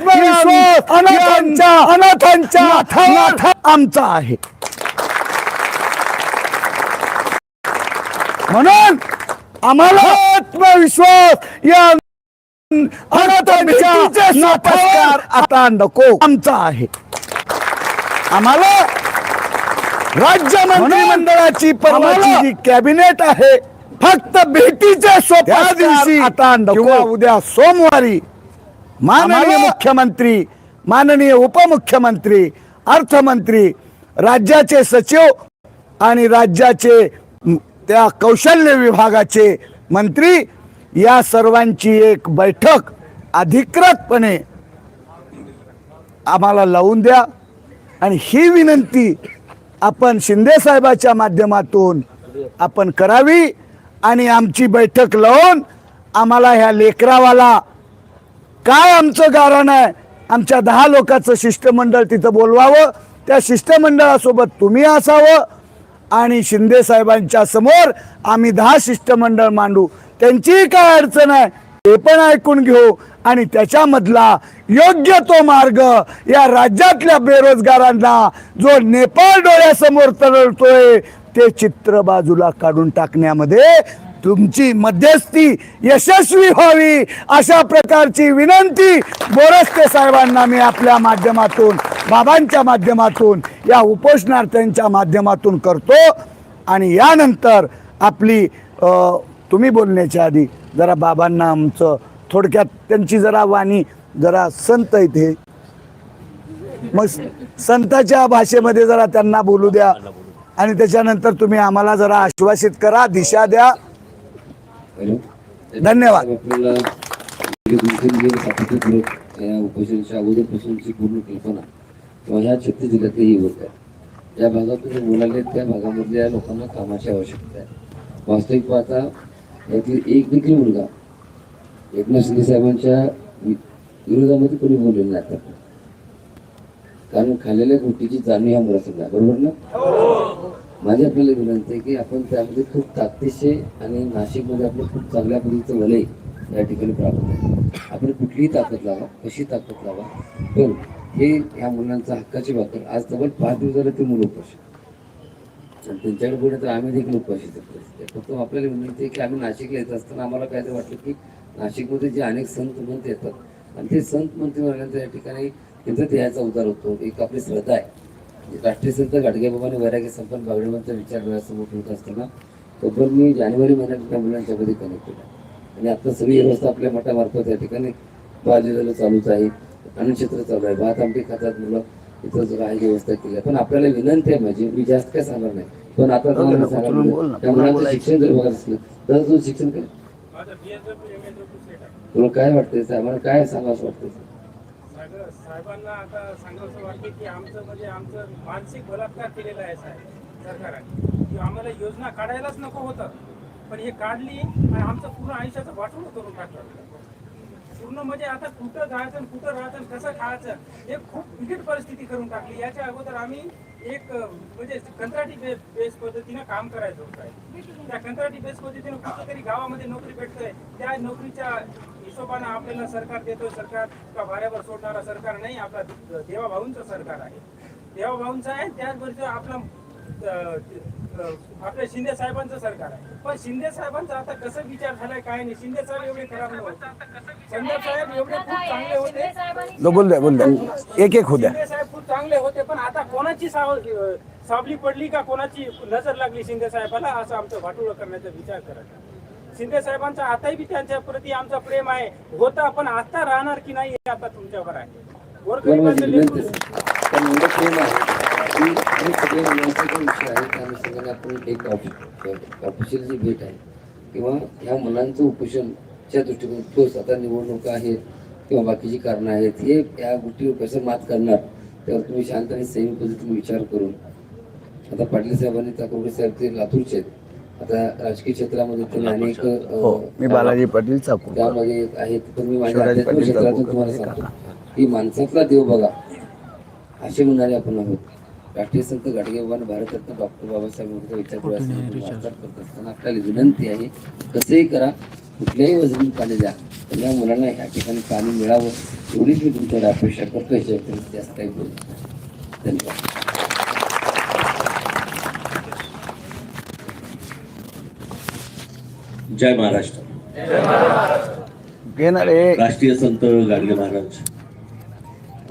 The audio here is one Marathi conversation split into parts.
विश्वास अनाथांच्या अनाथांच्या आमचा आहे. म्हणून आम्हाला आत्मविश्वास या अनाथांच्या आता नको आमचा आहे. आम्हाला राज्य मंत्रिमंडळाची परवाची जी कॅबिनेट आहे. फक्त भेटीच्या सोप्या दिवशी आता उद्या सोमवारी माननीय मुख्यमंत्री माननीय उपमुख्यमंत्री अर्थमंत्री राज्याचे सचिव आणि राज्याचे त्या कौशल्य विभागाचे मंत्री या सर्वांची एक बैठक अधिकृतपणे आम्हाला लावून द्या. आणि ही विनंती आपण शिंदे साहेबाच्या माध्यमातून आपण करावी आणि आमची बैठक लावून आम्हाला ह्या लेकरावाला काय आमचं कारण आहे? आमच्या दहा लोकांचं शिष्टमंडळ तिथं बोलवावं. त्या शिष्टमंडळासोबत तुम्ही असावं. आणि शिंदे साहेबांच्या समोर आम्ही दहा शिष्टमंडळ मांडू. त्यांचीही काय अडचण आहे? ते पण ऐकून घेऊ. आणि त्याच्यामधला योग्य तो मार्ग या राज्यातल्या बेरोजगारांना जो नेपाळ डोळ्यासमोर तरळतोय ते चित्र बाजूला काढून टाकण्यामध्ये तुमची मध्यस्थी यशस्वी व्हावी अशा प्रकारची विनंती बोरस्ते साहेबांना मी आपल्या माध्यमातून बाबांच्या माध्यमातून या उपोषणार्थ्यांच्या माध्यमातून करतो. आणि यानंतर आपली तुम्ही बोलण्याच्या आधी जरा बाबांना आमचं थोडक्यात त्यांची जरा वाणी जरा संत इथे. मग संताच्या भाषेमध्ये जरा त्यांना बोलू द्या. आणि त्याच्यानंतर तुम्ही आम्हाला जरा आश्वासित करा दिशा द्या. धन्यवाद. आपल्याला या उपोषणाच्या अगोदरपासूनची पूर्ण कल्पना किंवा ह्या छत्तीस जिल्ह्यातही होत आहे. ज्या भागातून जे मुलाले त्या भागामधल्या लोकांना कामाची आवश्यकता आहे. वास्तविक पाहता यातील एक देखील मुलगा एकनाथ शिंदे साहेबांच्या विरोधामध्ये कोणी बोललेलं नाही कारण खाल्लेल्या गोष्टीची जाणीव ह्या मुलासंग बरोबर ना? माझी आपल्याला विनंती आहे की आपण त्यामध्ये खूप ताकदीचे आणि नाशिकमध्ये आपलं खूप चांगल्या पद्धतीचं वलय या ठिकाणी प्राप्त आहे आपण कुठलीही ताकद लावा कशी ताकद लावा पण हे ह्या मुलांचा हक्काची बात आज तब्बल पाच दिवस झाले ते मुलं उपाशी. आणि त्यांच्याकडे पुढे तर आम्ही देखील उपाशी फक्त आपल्याला विनंती आहे की आम्ही नाशिकला येत असताना आम्हाला काय ते वाटलं की नाशिकमध्ये जे अनेक संत मंत येतात. आणि ते संत मंत्री म्हणल्यानंतर या ठिकाणी त्यांचा त्याचा उतार होतो. एक आपली श्रद्धा आहे. राष्ट्रीय संत गाडगेबाबांनी वैराग्य संपन्न बागडेबांचा विचार डोळ्यासमोर ठेवत असताना तोपर्यंत मी जानेवारी महिन्यात त्या मुलांच्यामध्ये कनेक्ट केला. आणि आता सगळी व्यवस्था आपल्या मठामार्फत या ठिकाणी बाजूला चालूच आहे. अन्न क्षेत्र चालू आहे. भात आमटी खातात मुलं. इथं जर आहे व्यवस्था केली आहे. पण आपल्याला विनंती आहे माझी मी जास्त काय सांगणार नाही. पण आता तुम्हाला ना. त्या मुलांचं शिक्षण जर बघायचं असलं तर तुझं शिक्षण काय? तुला काय वाटतंय? साहेबांना काय सांगा असं साहेबांना आता सांगावं वाटते की आमचं म्हणजे आमचं मानसिक बलात्कार केलेला आहे साहेब सरकारने. की आम्हाला योजना काढायलाच नको होतं. पण हे काढली आणि आमचं पूर्ण आयुष्याचं वाटून करून टाकलं. पूर्ण म्हणजे आता कुठं जायचं कुठं राहायचं कसं खायचं हे खूप बिकट परिस्थिती करून टाकली. याच्या अगोदर आम्ही एक म्हणजे कंत्राटी बे बेस पद्धतीनं काम करायचो. साहेब त्या कंत्राटी बेस पद्धतीनं कुठेतरी गावामध्ये नोकरी भेटतोय. त्या नोकरीच्या हिशोबानं आपल्याला सरकार देतोय. सरकार का भाऱ्यावर सोडणारा सरकार नाही आपला देवाभाऊंचं सरकार आहे. देवाभाऊंचं आहे त्याचबरोबर आपला आपल्या शिंदे साहेबांचं सरकार आहे. पण शिंदे साहेबांचा आता कसं विचार झालाय काय नाही. शिंदे साहेब एवढे खराब नव्हते शिंदे साहेब एवढे खूप चांगले होते. लो, बोल द्या बोल द्या एक एक होऊ द्या. शिंदे साहेब खूप चांगले होते पण आता कोणाची सावली पडली का कोणाची नजर लागली शिंदे साहेबाला असं आमचं वाटोळं करण्याचा विचार करत शिंदे साहेबांचा आताही बी त्यांच्या प्रती आमचं प्रेम आहे होता पण आता राहणार की नाही हे आता तुमच्यावर आहे. हे आपण एक ऑफिशियल जी भेट आहे किंवा ह्या मुलांचं उपोषणच्या दृष्टिकोन प्लस आता निवडणुका आहेत किंवा बाकीची कारणं आहेत हे या गोष्टीवर कसं मात करणार त्यावर तुम्ही शांत आणि संयमी पद्धतीने विचार करून. आता पाटील साहेबांनी ताकोडे साहेब ते लातूरचे आहेत. आता राजकीय क्षेत्रामध्ये त्यांनी अनेक हो मी बालाजी पाटील त्यामध्ये आहेत पण मी माझ्या पाटील क्षेत्रातून तुम्हाला सांगतो. की माणसातला देव बघा. असे म्हणणारे आपण आहोत. राष्ट्रीय संत गाडगे बाबा भारतरत्न डॉक्टर बाबासाहेब वाटचाल करत असताना आपल्याला विनंती आहे कसंही करा कुठल्याही वजनी पाणी द्या पण या मुलांना ह्या ठिकाणी पाणी मिळावं एवढीच मी तुमच्याकडे अपेक्षा करतो याच्या व्यतिरिक्त जास्त काही बोलू धन्यवाद. जय महाराष्ट्र. राष्ट्रीय संत गाडगे महाराज.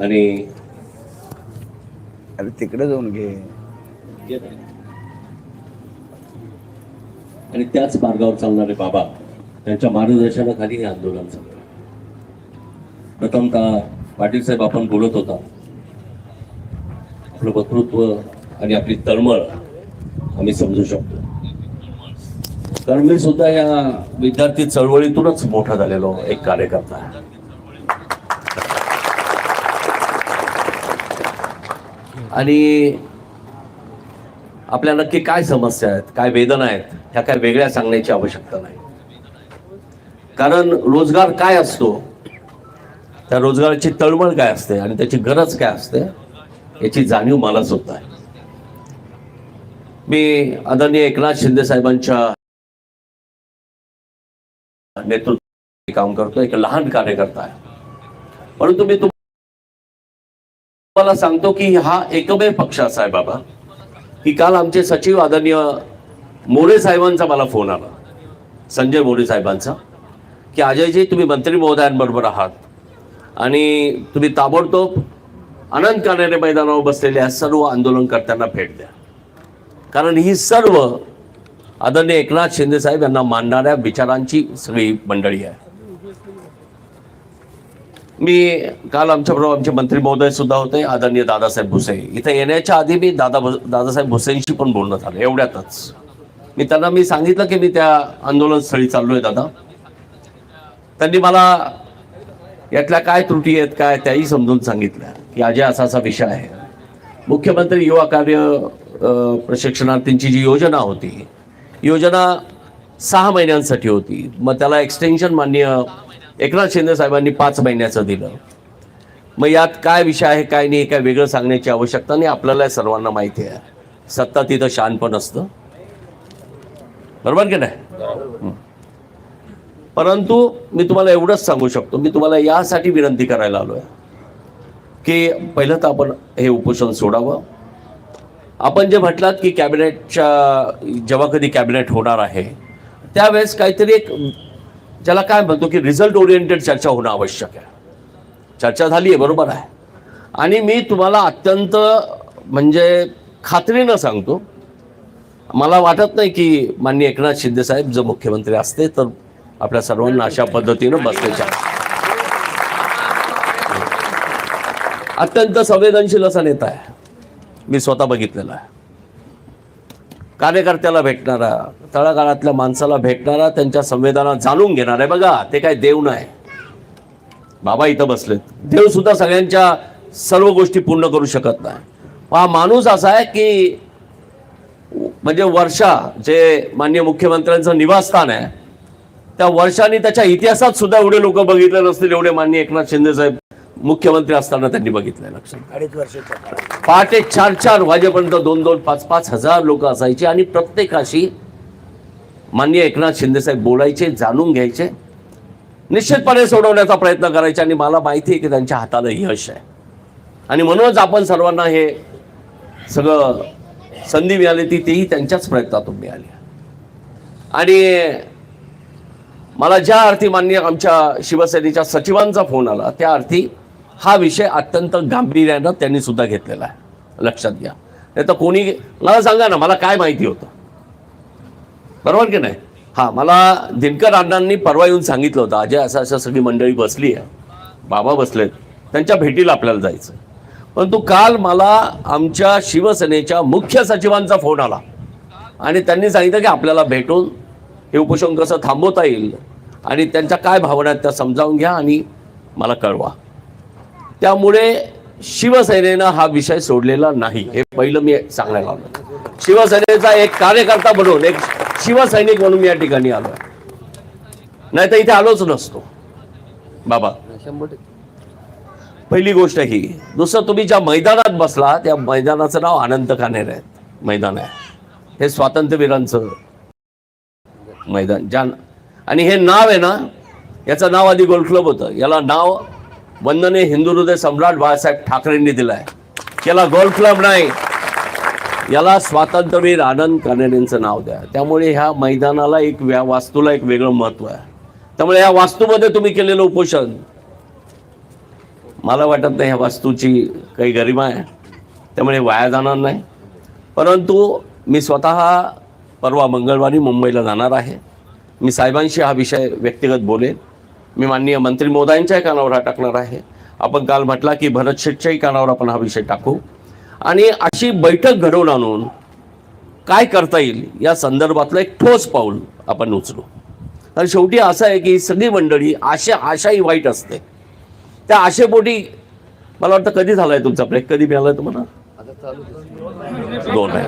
आणि अरे तिकडे जाऊन घे. आणि त्याच मार्गावर चालणारे बाबा. त्यांच्या मार्गदर्शनाखाली हे आंदोलन चाललं प्रथमतः पाटील साहेब आपण बोलत होता. आपलं वक्तृत्व आणि आपली तळमळ आम्ही समजू शकतो. कारण मी सुद्धा या विद्यार्थी चळवळीतूनच मोठा झालेलो एक कार्यकर्ता आहे. आणि आपल्या नक्की काय समस्या आहेत काय वेदना आहेत ह्या काय वेगळ्या सांगण्याची आवश्यकता नाही. कारण रोजगार काय असतो? त्या रोजगाराची तळमळ काय असते आणि त्याची गरज काय असते? याची जाणीव मला सुद्धा आहे. मी आदरणीय एकनाथ शिंदे साहेबांच्या नेतृत्व काम करतो एक लहान कार्यकर्ता आहे. परंतु मी तुम्हाला सांगतो की हा एकमेव पक्ष असा आहे बाबा. की काल आमचे सचिव आदरणीय मोरे साहेबांचा मला फोन आला. संजय मोरे साहेबांचा. की अजयजी तुम्ही मंत्री महोदयांबरोबर आहात. आणि तुम्ही ताबडतोब अनंत कानेरे मैदानावर बसलेल्या सर्व आंदोलनकर्त्यांना भेट द्या. कारण ही सर्व आदरणीय एकनाथ शिंदे साहेब यांना मानणाऱ्या विचारांची सगळी मंडळी आहे. मी काल आमच्याबरोबर आमचे मंत्री महोदय सुद्धा होते आदरणीय दादासाहेब भुसे. इथे येण्याच्या आधी मी दादा दादासाहेब भुसेंशी पण बोलणं झालं एवढ्यातच. मी त्यांना मी सांगितलं की मी त्या आंदोलनस्थळी चाललोय दादा. त्यांनी मला यातल्या काय त्रुटी आहेत काय त्याही समजून सांगितल्या. की अजय असा असा विषय आहे. मुख्यमंत्री युवा कार्य प्रशिक्षणार्थींची जी योजना होती योजना सहा महिन्यांसाठी होती. मग त्याला एक्सटेन्शन मान्य एकनाथ शिंदे साहेबांनी पाच महिन्याचं दिलं. मग यात काय विषय आहे काय नाही काय वेगळं सांगण्याची आवश्यकता नाही आपल्याला सर्वांना माहिती आहे. सत्ता तिथं शान पण असतं. बरोबर की नाही? परंतु मी तुम्हाला एवढंच सांगू शकतो मी तुम्हाला यासाठी विनंती करायला आलो आहे की पहिलं तर आपण हे उपोषण सोडावं. आपण जे म्हटलात की कॅबिनेटच्या जेव्हा कधी कॅबिनेट होणार आहे त्यावेळेस काहीतरी एक ज्याला काय म्हणतो की रिझल्ट ओरिएंटेड चर्चा होणं आवश्यक आहे. चर्चा झाली आहे बरोबर आहे. आणि मी तुम्हाला अत्यंत म्हणजे खात्रीनं सांगतो. मला वाटत नाही की माननीय एकनाथ शिंदे साहेब जर मुख्यमंत्री असते तर आपल्या सर्वांना अशा पद्धतीनं बसण्याच्या अत्यंत संवेदनशील असा नेता आहे. मी स्वतः बघितलेला आहे. कार्यकर्त्याला भेटणारा तळागाळातल्या माणसाला भेटणारा त्यांच्या संवेदना जाणून घेणार आहे. बघा ते काय देव नाही. बाबा इथं बसलेत. देव सुद्धा सगळ्यांच्या सर्व गोष्टी पूर्ण करू शकत नाही. हा माणूस असा आहे की म्हणजे वर्षा जे माननीय मुख्यमंत्र्यांचं निवासस्थान आहे त्या वर्षाने त्याच्या इतिहासात सुद्धा एवढे लोक बघितले नसतील एवढे माननीय एकनाथ शिंदे साहेब मुख्यमंत्री असताना त्यांनी बघितलंय लक्षात अडीच वर्षाच्या काळात पहाटे चार चार वाजेपर्यंत दोन दोन पाच पाच हजार लोक असायचे आणि प्रत्येकाशी माननीय एकनाथ शिंदे साहेब बोलायचे जाणून घ्यायचे निश्चितपणे सोडवण्याचा प्रयत्न करायचे आणि मला माहिती आहे की त्यांच्या हाताला यश आहे. आणि म्हणूनच आपण सर्वांना हे सगळं संधी मिळाली ती तेही त्यांच्याच प्रयत्नातून मिळाली. आणि मला ज्या अर्थी मान्य आमच्या शिवसेनेच्या सचिवांचा फोन आला त्या अर्थी हा विषय अत्यंत गांभीर्यानं त्यांनी सुद्धा घेतलेला आहे. लक्षात घ्या. नाही तर कोणी मला सांगा ना मला काय माहिती होतं? बरोबर की नाही? हां मला दिनकर अण्णांनी परवा येऊन सांगितलं होतं अजय असं अशा सगळी मंडळी बसली आहे. बाबा बसलेत. त्यांच्या भेटीला आपल्याला जायचं परंतु काल मला आमच्या शिवसेनेच्या मुख्य सचिवांचा फोन आला. आणि त्यांनी सांगितलं की आपल्याला भेटून हे उपोषण कसं थांबवता येईल आणि त्यांच्या काय भावना आहेत त्या समजावून घ्या आणि मला कळवा. त्यामुळे शिवसेनेनं हा विषय सोडलेला नाही. हे पहिलं मी सांगायला आलो शिवसेनेचा एक कार्यकर्ता म्हणून एक शिवसैनिक म्हणून मी या ठिकाणी आलो नाही तर इथे आलोच नसतो. बाबा पहिली गोष्ट ही दुसरं तुम्ही ज्या मैदानात बसला त्या मैदानाचं नाव अनंत कानेर आहे. मैदान आहे. हे स्वातंत्र्यवीरांचं मैदान ज्या आणि हे नाव आहे ना याचं नाव आधी गोल्ड क्लब होतं. याला नाव वंदने हिंदू हृदय सम्राट बाळासाहेब ठाकरेंनी दिलं आहे याला गोल्ड क्लब नाही. याला स्वातंत्र्यवीर आनंद कानेरेंचं नाव द्या. त्यामुळे ह्या मैदानाला एक व्या वास्तूला एक वेगळं महत्त्व आहे. त्यामुळे या वास्तूमध्ये तुम्ही केलेलं उपोषण. मला वाटत नाही ह्या वास्तूची काही गरिमा आहे. त्यामुळे वाया जाणार नाही. परंतु मी स्वतः परवा मंगळवारी मुंबईला जाणार आहे. मी साहेबांशी हा विषय व्यक्तिगत बोलेन. मी माननीय मंत्री मोदयांच्याही कानावर हा टाकणार आहे. आपण काल म्हटला की भरत शेठच्याही कानावर आपण हा विषय टाकू. आणि अशी बैठक घडवून आणून काय करता येईल या संदर्भातलं एक ठोस पाऊल आपण उचलू. कारण शेवटी असं आहे की सगळी मंडळी आशा आशाही वाईट असते. त्या आशेपोटी मला वाटतं कधी झालाय तुमचा ब्रेक? कधी मिळालाय तुम्हाला? दोन आहे.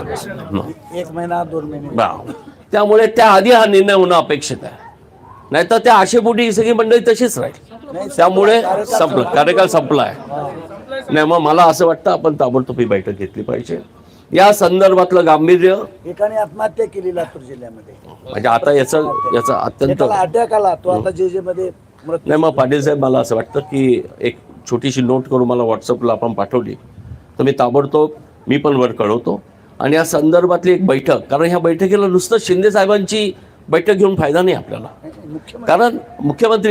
एक महिना दोन महिने. त्यामुळे त्या आधी हा निर्णय होणं अपेक्षित आहे. नाहीतर त्या आशेपोटी ही सगळी मंडळी तशीच राहील. त्यामुळे संपलं. कार्यकाल संपला आहे. नाही मग मला असं वाटतं आपण ताबडतोब ही बैठक घेतली पाहिजे. या संदर्भातलं गांभीर्य एकाने आत्महत्या केली लातूर जिल्ह्यामध्ये. म्हणजे आता याचं याचं अत्यंत अटॅक आला. तो आता जे जे मध्ये नाही मग पाटील साहेब मला असं वाटतं की एक छोटीशी नोट करून मला व्हॉट्सअपला आपण पाठवली. तर मी ताबडतोब मी पण वर कळवतो. आणि या संदर्भातली एक बैठक कारण ह्या बैठकीला नुसतं शिंदे साहेबांची बैठक घेऊन फायदा नाही आपल्याला. कारण मुख्यमंत्री